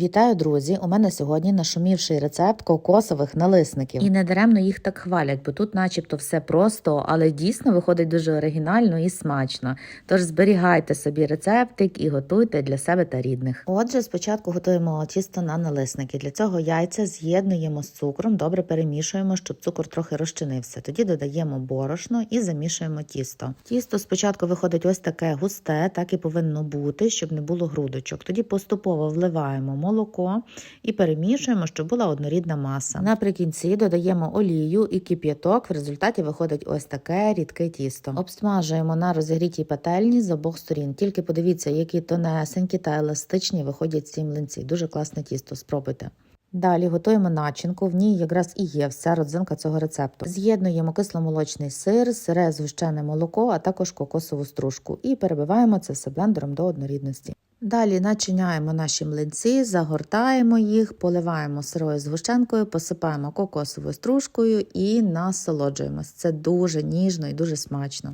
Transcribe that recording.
Вітаю, друзі! У мене сьогодні нашумівший рецепт кокосових налисників. І не даремно їх так хвалять, бо тут, начебто, все просто, але дійсно виходить дуже оригінально і смачно. Тож зберігайте собі рецептик і готуйте для себе та рідних. Отже, спочатку готуємо тісто на налисники. Для цього яйця з'єднуємо з цукром, добре перемішуємо, щоб цукор трохи розчинився. Тоді додаємо борошно і замішуємо тісто. Тісто спочатку виходить ось таке густе, так і повинно бути, щоб не було грудочок. Тоді поступово вливаємо молоко і перемішуємо, щоб була однорідна маса. Наприкінці додаємо олію і кип'яток. В результаті виходить ось таке рідке тісто. Обсмажуємо на розігрітій пательні з обох сторін. Тільки подивіться, які тонесенькі та еластичні виходять ці млинці. Дуже класне тісто. Спробуйте. Далі готуємо начинку, в ній якраз і є вся родзинка цього рецепту. З'єднуємо кисломолочний сир, сире згущене молоко, а також кокосову стружку і перебиваємо це все блендером до однорідності. Далі начиняємо наші млинці, загортаємо їх, поливаємо сирою згущенкою, посипаємо кокосовою стружкою і насолоджуємось. Це дуже ніжно і дуже смачно.